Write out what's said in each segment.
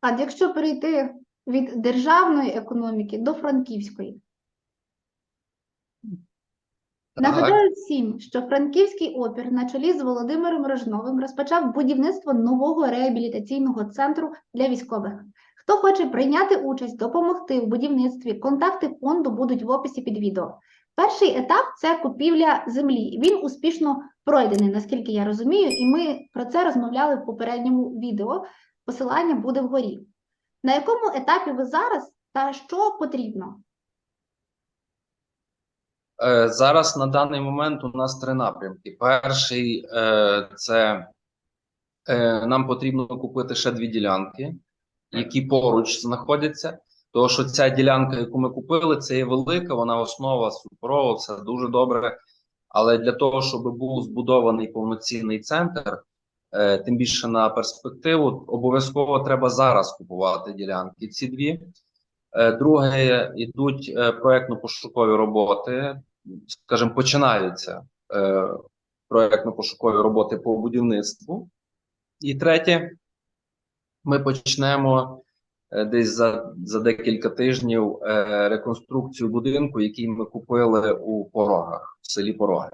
А якщо перейти від державної економіки до франківської, нагадаю всім, що франківський опір на чолі з Володимиром Рожновим розпочав будівництво нового реабілітаційного центру для військових. Хто хоче прийняти участь, допомогти в будівництві, контакти фонду будуть в описі під відео. Перший етап це купівля землі. Він успішно пройдений, наскільки я розумію, і ми про це розмовляли в попередньому відео. Посилання буде вгорі. На якому етапі ви зараз та що потрібно? Е, Зараз на даний момент у нас три напрямки. Перший е, це е, нам потрібно купити ще дві ділянки, які поруч знаходяться. Тому що ця ділянка, яку ми купили, це є велика, вона основа суперова, все дуже добре. Але для того, щоб був збудований повноцінний центр, тим більше на перспективу, обов'язково треба зараз купувати ділянки. Ці дві. Е, Друге, йдуть е, проектно-пошукові роботи, скажімо, починаються е, проектно-пошукові роботи по будівництву. І третє, ми почнемо е, десь за, за декілька тижнів е, реконструкцію будинку, який ми купили у Порогах, в селі Пороги.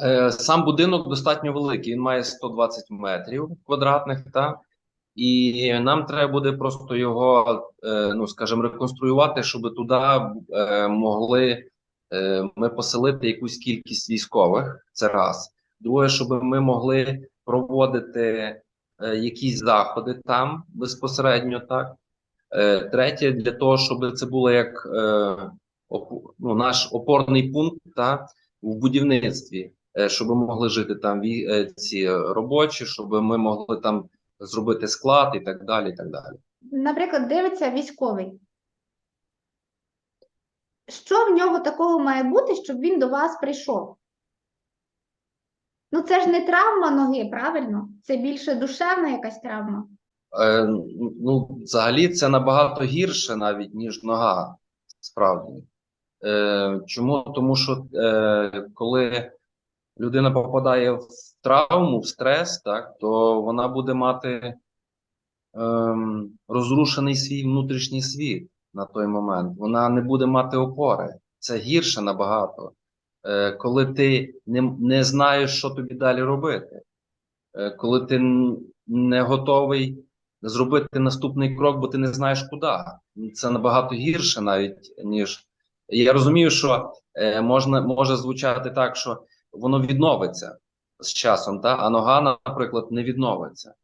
Е, Сам будинок достатньо великий, він має 120 метрів квадратних, та? і нам треба буде просто його, е, ну скажімо, реконструювати, щоб туди е, могли ми поселити якусь кількість військових. Це раз. Друге, щоб ми могли проводити якісь заходи там безпосередньо, так. Третє, для того, щоб це було як ну, наш опорний пункт та, в будівництві, щоб ми могли жити там е, ці робочі, щоб ми могли там зробити склад і так далі. і так далі. Наприклад, дивиться військовий. Що в нього такого має бути, щоб він до вас прийшов? Ну, це ж не травма ноги, правильно? Це більше душевна якась травма. Е, ну, взагалі, це набагато гірше навіть, ніж нога, справді. Е, чому? Тому що е, коли людина попадає в травму, в стрес, так, то вона буде мати ем, розрушений свій внутрішній світ на той момент. Вона не буде мати опори. Це гірше набагато. Е, коли ти не, не знаєш, що тобі далі робити, е, коли ти не готовий зробити наступний крок, бо ти не знаєш куди. Це набагато гірше навіть, ніж. Я розумію, що е, можна, може звучати так, що воно відновиться з часом, та? а нога, наприклад, не відновиться.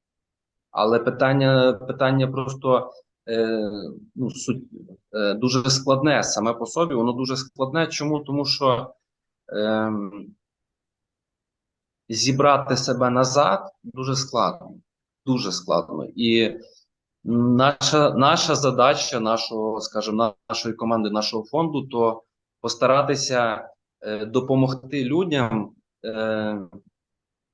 Але питання, питання просто е, ну, суть, е, дуже складне саме по собі. Воно дуже складне. Чому? Тому що е, зібрати себе назад дуже складно. Дуже складно. І наша, наша задача, нашого, скажімо, нашої команди, нашого фонду, то постаратися допомогти людям, е,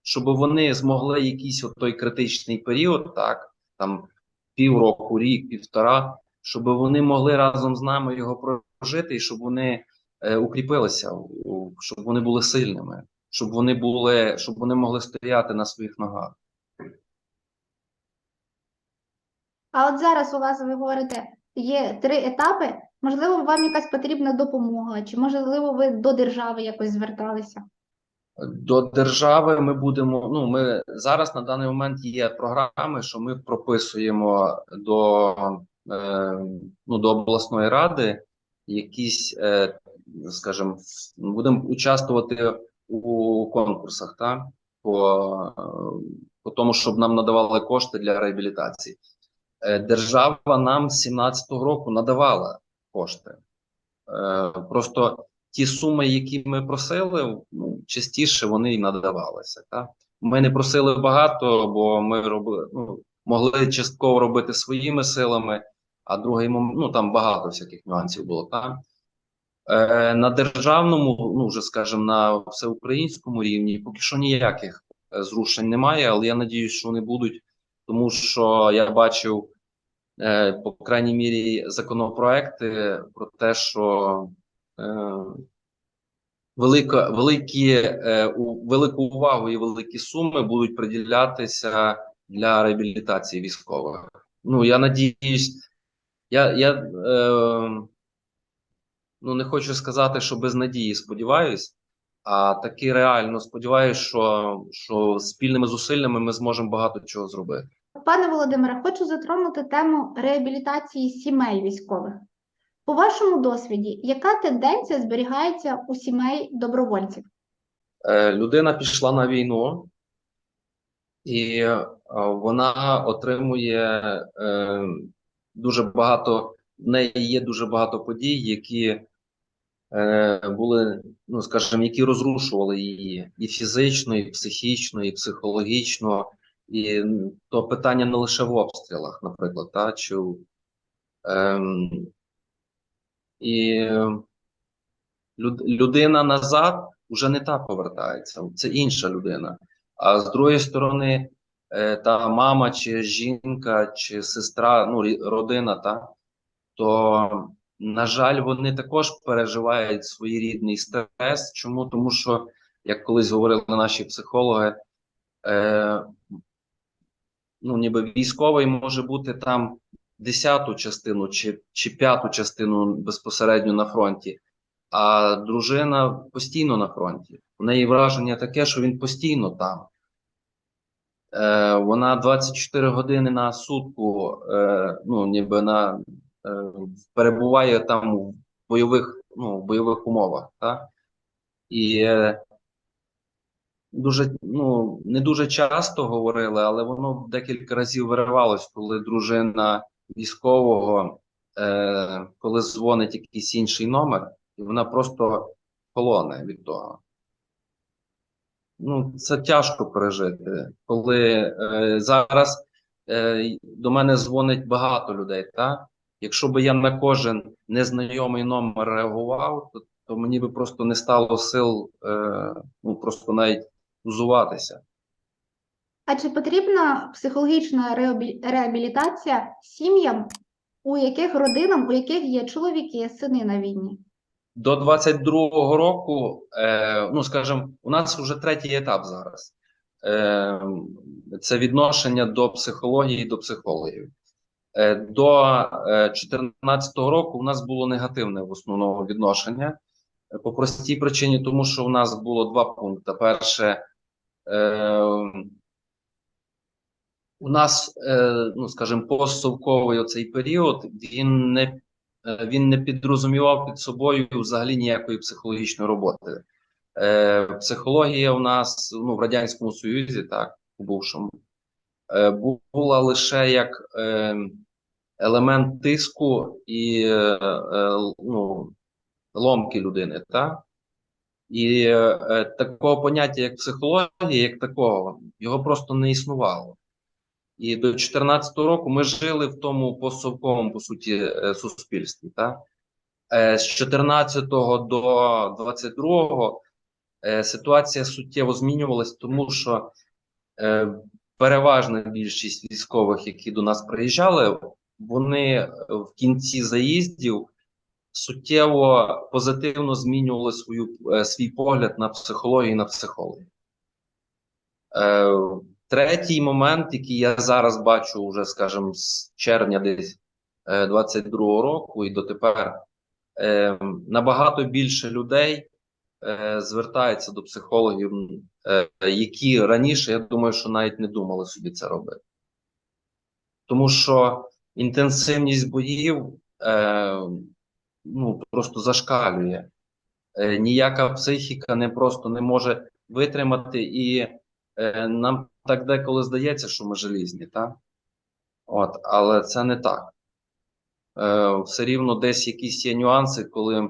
щоб вони змогли якийсь той критичний період, так, там півроку, рік, півтора, щоб вони могли разом з нами його прожити, і щоб вони е, укріпилися, щоб вони були сильними, щоб вони були, щоб вони могли стояти на своїх ногах. А от зараз у вас, ви говорите, є три етапи. Можливо, вам якась потрібна допомога, чи можливо, ви до держави якось зверталися? До держави ми будемо. Ну, ми зараз на даний момент є програми, що ми прописуємо до, е, ну, до обласної ради якісь, е, скажімо, будемо участвувати у конкурсах, та по, по тому, щоб нам надавали кошти для реабілітації. Е, Держава нам з 17-го року надавала кошти. Е, Просто ті суми, які ми просили, ну, частіше вони й надавалися. Так? Ми не просили багато, бо ми робили, ну, могли частково робити своїми силами, а другий момент, ну там багато всяких нюансів було. Так? Е, на державному, ну вже скажімо, на всеукраїнському рівні поки що ніяких е, зрушень немає, але я надіюсь, що вони будуть, тому що я бачив, по крайній мірі, законопроекти про те, що е, велика, великі, е, велику увагу і великі суми будуть приділятися для реабілітації військових. ну, я надіюсь, я, я е, ну, не хочу сказати, що без надії сподіваюсь, а таки реально сподіваюся, що, що спільними зусиллями ми зможемо багато чого зробити. Пане Володимире, хочу затронути тему реабілітації сімей військових. По вашому досвіді, яка тенденція зберігається у сімей добровольців? Е, людина пішла на війну, і е, вона отримує е, дуже багато, в неї є дуже багато подій, які були, ну скажімо, які розрушували її і фізично, і психічно, і психологічно. І то питання не лише в обстрілах, наприклад, та, чи, ем, і люд, людина назад вже не та повертається, це інша людина. А з другої сторони, е, та мама, чи жінка, чи сестра, ну, родина, та, то, на жаль, вони також переживають своєрідний стрес. Чому? Тому що, як колись говорили наші психологи, е, ну, ніби військовий може бути там десяту частину чи, чи п'яту частину безпосередньо на фронті, а дружина постійно на фронті. У неї враження таке, що він постійно там. Е, вона 24 години на сутку, е, ну, ніби на, е, перебуває там в бойових, ну, в бойових умовах. Та? І е, дуже, ну, не дуже часто говорили, але воно декілька разів виривалось, коли дружина військового, е, коли дзвонить якийсь інший номер, і вона просто полоне від того. Ну, це тяжко пережити. Коли е, зараз е, до мене дзвонить багато людей, та? Якщо би я на кожен незнайомий номер реагував, то, то мені би просто не стало сил е, ну, просто навіть узуватися. А чи потрібна психологічна реабілітація сім'ям, у яких родинам, у яких є чоловіки, сини на війні? До 22-го року, е, ну скажімо, у нас вже третій етап зараз. Е, це відношення до психології, до психологів. Е, до е, 14-го року у нас було негативне в основному відношення. Е, По простій причині, тому що у нас було два пункти. Перше, е, у нас, е, ну скажімо, постсовковий оцей період, він не е, він не підрозумівав під собою взагалі ніякої психологічної роботи. Е, психологія у нас ну, в Радянському Союзі, так, у бувшому, е, була лише як е, елемент тиску і е, е, ну, ломки людини. Так? І е, е, такого поняття, як психологія, як такого, його просто не існувало. І до 2014 року ми жили в тому постсовковому, по суті, е, суспільстві. Так? Е, З 14 до 22 е, ситуація суттєво змінювалась, тому що е, переважна більшість військових, які до нас приїжджали, вони в кінці заїздів суттєво позитивно змінювали свою, е, свій погляд на психологію і на психологію. Е, Третій момент, який я зараз бачу, вже, скажімо, з червня десь е, 22-го року і дотепер, е, набагато більше людей е, звертаються до психологів, е, які раніше, я думаю, що навіть не думали собі це робити. Тому що інтенсивність боїв е, ну, просто зашкалює. Е, ніяка психіка не просто не може витримати, і е, нам так деколи здається, що ми желізні, так? От, але це не так. Е, все рівно десь якісь є нюанси, коли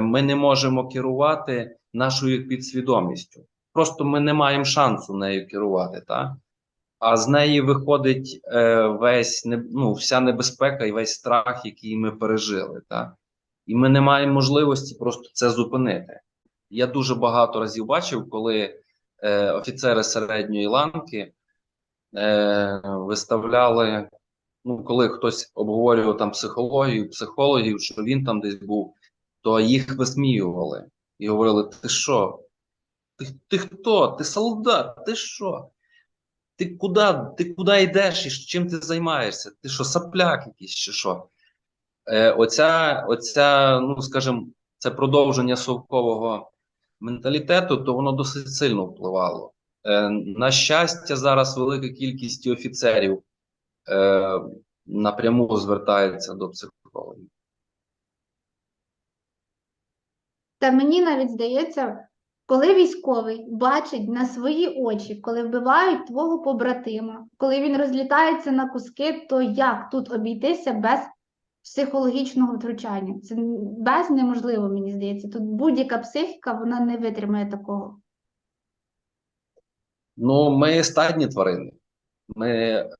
ми не можемо керувати нашою підсвідомістю. Просто ми не маємо шансу нею керувати, так? А з неї виходить весь ну, вся небезпека і весь страх, який ми пережили. Так? І ми не маємо можливості просто це зупинити. Я дуже багато разів бачив, коли е, офіцери середньої ланки е, виставляли, ну, коли хтось обговорював там психологію, психологів, що він там десь був, то їх висміювали і говорили: ти що? Ти, ти хто? Ти солдат? Ти що? ти куди, ти куди йдеш і чим ти займаєшся? Ти що, сапляк якийсь чи що? Е, оця, оця, ну скажімо, це продовження совкового менталітету, то воно досить сильно впливало. Е, на щастя, зараз велика кількість офіцерів е, напряму звертається до психологів. Та мені навіть здається, коли військовий бачить на свої очі, коли вбивають твого побратима, коли він розлітається на куски, то як тут обійтися без психологічного втручання? Це без неможливо, мені здається. Тут будь-яка психіка вона не витримає такого. Ну, ми стадні тварини. Ми,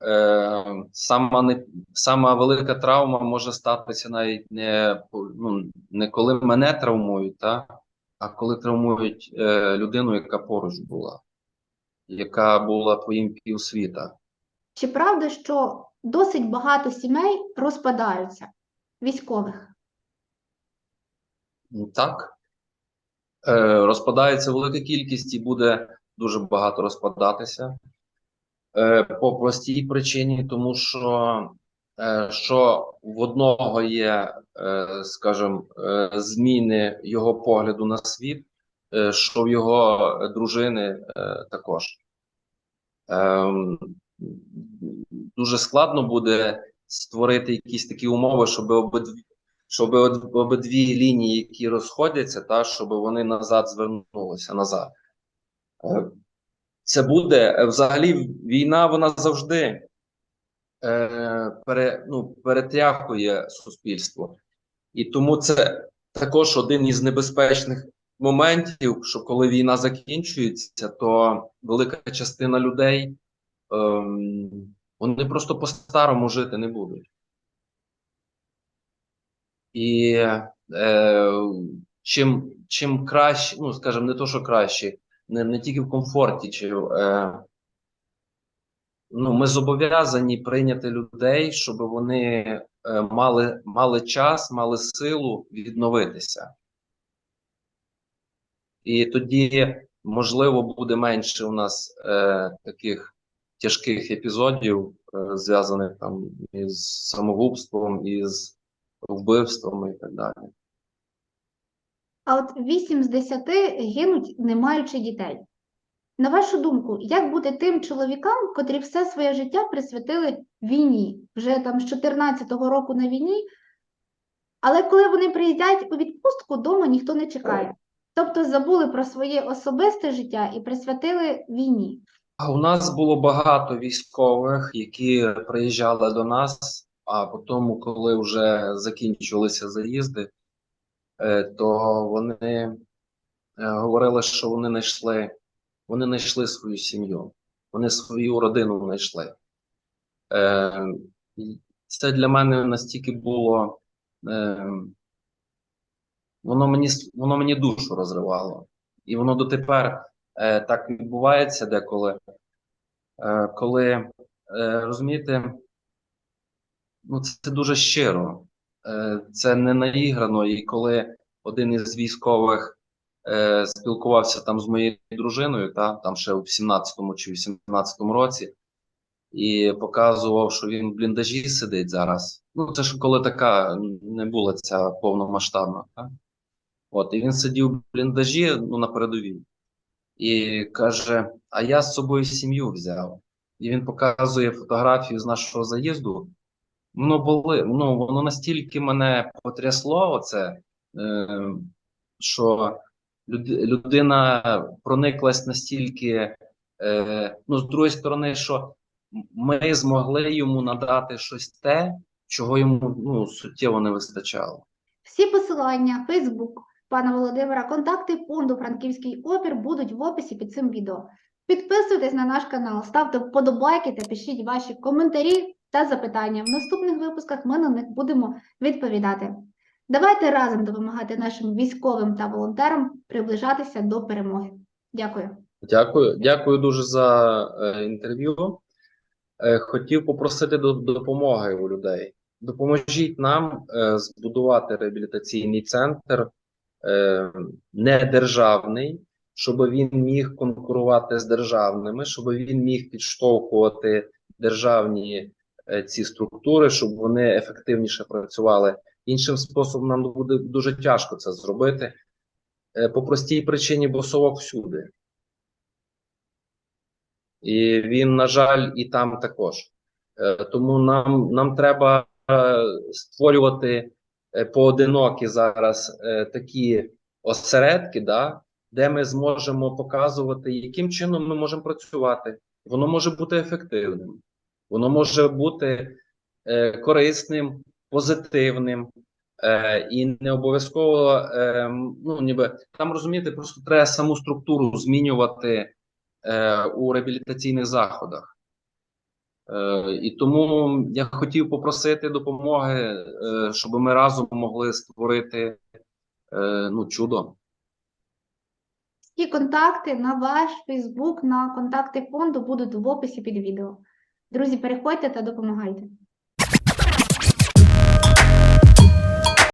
е, сама, не, сама велика травма може статися навіть не, ну, не коли мене травмують, та, а коли травмують е, людину, яка поруч була, яка була твоїм півсвіта. Чи правда, що досить багато сімей розпадаються військових? Ну, Так. Е, розпадається велика кількість і буде дуже багато розпадатися. Е, по простій причині, тому що, е, що в одного є, скажімо, зміни його погляду на світ, що в його дружини також. Ем, дуже складно буде створити якісь такі умови, щоб обидві, щоб обидві лінії, які розходяться, та щоб вони назад звернулися назад. Е, Це буде е, взагалі війна, вона завжди е, пере, ну, перетряхує суспільство. І тому це також один із небезпечних моментів, що коли війна закінчується, то велика частина людей ем, вони просто по-старому жити не будуть. І е, чим, чим краще, ну скажімо, не то, що краще, не, не тільки в комфорті, чи е, ну, ми зобов'язані прийняти людей, щоб вони е, мали, мали час, мали силу відновитися. І тоді, можливо, буде менше у нас е, таких тяжких епізодів, е, зв'язаних там із самогубством, із вбивством і так далі. А от 8 з 10 гинуть, не маючи дітей. На вашу думку, як бути тим чоловікам, котрі все своє життя присвятили війні, вже там з 14-го року на війні, але коли вони приїздять у відпустку, вдома ніхто не чекає. Тобто забули про своє особисте життя і присвятили війні. У нас було багато військових, які приїжджали до нас, а потім, коли вже закінчувалися заїзди, е, то вони е, говорили, що вони знайшли, вони знайшли свою сім'ю, вони свою родину знайшли. Е, Це для мене настільки було, воно мені, воно мені душу розривало. І воно дотепер так відбувається деколи. Е, коли е, розумієте, ну це, дуже щиро, е, це не наіграно. І коли один із військових е, спілкувався там з моєю дружиною, та там ще в 17-му чи 18-му році, і показував, що він в бліндажі сидить зараз. Ну, це ж коли така не була ця повномасштабна. Та? От, і він сидів в бліндажі ну, на передовій. І каже: А я з собою сім'ю взяв. І він показує фотографію з нашого заїзду. Воно були, ну, воно настільки мене потрясло, оце, е, що люд, людина прониклась настільки, е, ну, з другої сторони, що ми змогли йому надати щось те, чого йому ну, суттєво не вистачало. Всі посилання, Фейсбук пана Володимира, контакти фонду Франківський опір будуть в описі під цим відео. Підписуйтесь на наш канал, ставте вподобайки та пишіть ваші коментарі та запитання. В наступних випусках ми на них будемо відповідати. Давайте разом допомагати нашим військовим та волонтерам приближатися до перемоги. Дякую. Дякую, дякую дуже за е, інтерв'ю. Е, хотів попросити до допомоги у людей. Допоможіть нам е, збудувати реабілітаційний центр е, недержавний, щоб він міг конкурувати з державними, щоб він міг підштовхувати державні е, ці структури, щоб вони ефективніше працювали. Іншим способом нам буде дуже тяжко це зробити. Е, По простій причині, бо совок всюди. І він, на жаль, і там також. Е, Тому нам, нам треба створювати поодинокі зараз е, такі осередки, да, де ми зможемо показувати, яким чином ми можемо працювати. Воно може бути ефективним, воно може бути е, корисним, позитивним. Е, і не обов'язково, е, ну, ніби там розумієте, просто треба саму структуру змінювати е, у реабілітаційних заходах. Е, і тому я хотів попросити допомоги, е, щоб ми разом могли створити е, ну, чудо. Всі контакти на ваш Фейсбук, на контакти фонду будуть в описі під відео. Друзі, переходьте та допомагайте.